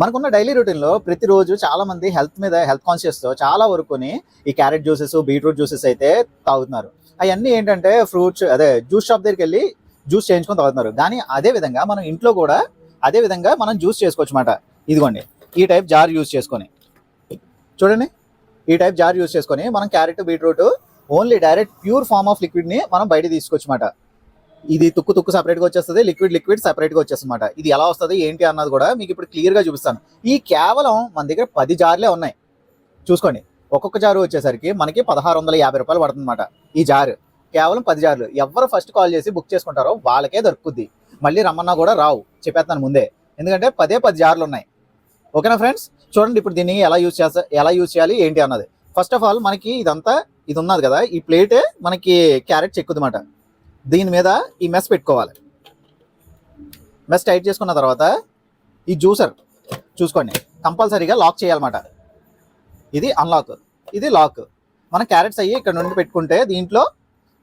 మనకున్న డైలీ రొటీన్లో ప్రతిరోజు చాలామంది హెల్త్ మీద హెల్త్ కాన్షియస్తో చాలా వరకుని ఈ క్యారెట్ జ్యూసెస్ బీట్రూట్ జ్యూసెస్ అయితే తాగుతున్నారు. అవన్నీ ఏంటంటే ఫ్రూట్స్ అదే జ్యూస్ షాప్ దగ్గరికి వెళ్ళి జ్యూస్ చేయించుకొని తాగుతున్నారు. కానీ అదే విధంగా మనం ఇంట్లో కూడా అదే విధంగా మనం జ్యూస్ చేసుకోవచ్చు అనమాట ఇదిగోండి ఈ టైప్ జార్ యూజ్ చేసుకొని. చూడండి ఈ టైప్ జార్ యూజ్ చేసుకొని మనం carrot beetroot only direct pure form of లిక్విడ్ని మనం బయట తీసుకోవచ్చు అనమాట ఇది తుక్కు తుక్కు సపరేట్గా వచ్చేస్తుంది లిక్విడ్ లిక్విడ్ సపరేట్గా వచ్చేస్తుంది అనమాట ఇది ఎలా వస్తుంది ఏంటి అన్నది కూడా మీకు ఇప్పుడు క్లియర్గా చూపిస్తాను. ఈ కేవలం మన దగ్గర పది జార్లే ఉన్నాయి. చూసుకోండి. ఒక్కొక్క జారు వచ్చేసరికి మనకి పదహారు వందల యాభై రూపాయలు పడుతుంది ఈ జారు. కేవలం పది జార్లు. ఎవరు ఫస్ట్ కాల్ చేసి బుక్ చేసుకుంటారో వాళ్ళకే దొరుకుద్ది. మళ్ళీ రమ్మన్నా కూడా రావు. చెప్పేస్తాను ముందే. ఎందుకంటే పదే పది జార్లు ఉన్నాయి. ఓకేనా ఫ్రెండ్స్ చూడండి ఇప్పుడు దీన్ని ఎలా యూజ్ చేస్తా ఎలా యూజ్ చేయాలి ఏంటి అన్నది. ఫస్ట్ ఆఫ్ ఆల్ మనకి ఇదంతా ఇది ఉన్నది కదా ఈ ప్లేటే మనకి క్యారెట్ చెక్కుదన్నమాట. దీని మీద ఈ మెస్ పెట్టుకోవాలి. మెస్ టైట్ చేసుకున్న తర్వాత ఈ జ్యూసర్ చూసుకోండి కంపల్సరీగా లాక్ చేయాలన్నమాట. ఇది అన్లాక్ ఇది లాక్ మన క్యారెట్స్ అయ్యి ఇక్కడ నుండి పెట్టుకుంటే దీంట్లో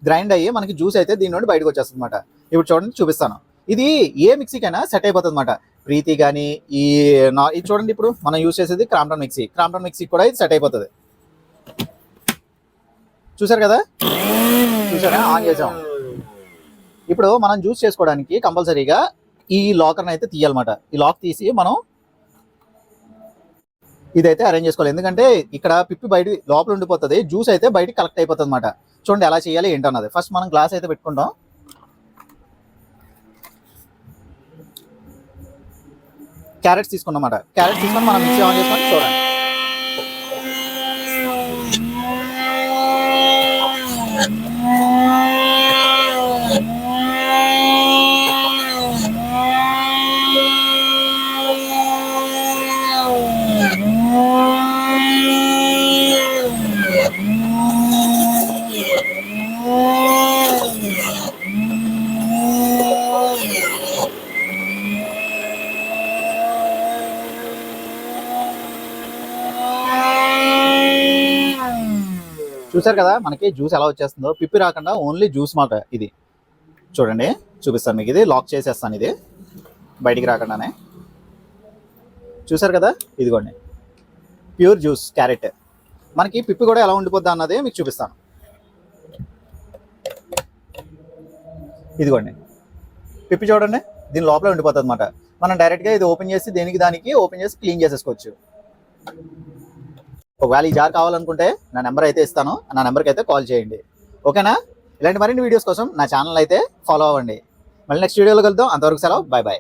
గ్రైండ్ అయ్యి మనకి జ్యూస్ అయితే దీని నుండి బయటకు వచ్చేస్తుంది అనమాట ఇప్పుడు చూడండి చూపిస్తాను. ఇది ఏ మిక్సీకైనా సెట్ అయిపోతుంది అనమాట ప్రీతి కానీ ఈ నా ఇది చూడండి ఇప్పుడు మనం యూస్ చేసేది క్రాంప్టన్ మిక్సీ. క్రాంప్టన్ మిక్సీ కూడా ఇది సెట్ అయిపోతుంది. చూసారు కదా? చూసారా? ఆన్ చేసాం. ఇప్పుడు మనం జ్యూస్ చేసుకోవడానికి కంపల్సరీగా ఈ లాకర్ని అయితే తీయాలన్నమాట. ఈ లాక్ తీసి మనం ఇదైతే అరేంజ్ చేసుకోవాలి. ఎందుకంటే ఇక్కడ పిప్పి బయట లోపల ఉండిపోతుంది జ్యూస్ అయితే బయట కలెక్ట్ అయిపోతుంది అనమాట చూడండి ఎలా చేయాలి ఏంటన్నది ఫస్ట్ మనం గ్లాస్ అయితే పెట్టుకుంటాం. క్యారెట్స్ తీసుకున్నమాట క్యారెట్స్ తీసుకొని మనం మిక్సీ ఆన్ చేసుకొని చూడండి. చూసారు కదా మనకి జ్యూస్ ఎలా వచ్చేస్తుందో? పిప్పి రాకుండా ఓన్లీ జ్యూస్ మాట ఇది. చూడండి చూపిస్తాను మీకు ఇది. లాక్ చేసేస్తాను ఇది. బయటికి రాకుండానే. చూసారు కదా? ఇదిగోండి. ప్యూర్ జ్యూస్ క్యారెట్ మనకి పిప్పి కూడా ఎలా ఉండిపోద్దా అన్నది మీకు చూపిస్తాను. ఇదిగోండి. పిప్పి చూడండి దీని లోపల ఉండిపోతుంది అనమాట మనం డైరెక్ట్గా ఇది ఓపెన్ చేసి దేనికి దానికి ఓపెన్ చేసి క్లీన్ చేసేసుకోవచ్చు. ఒకవేళ ఈ జార్ కావాలనుకుంటే నా నెంబర్ అయితే ఇస్తాను. నా నెంబర్కి అయితే కాల్ చేయండి. ఓకేనా? ఇలాంటి మరిన్ని వీడియోస్ కోసం నా ఛానల్ అయితే ఫాలో అవ్వండి. మళ్ళీ నెక్స్ట్ వీడియోలో కలుద్దాం. అంతవరకు సెలవు. Bye bye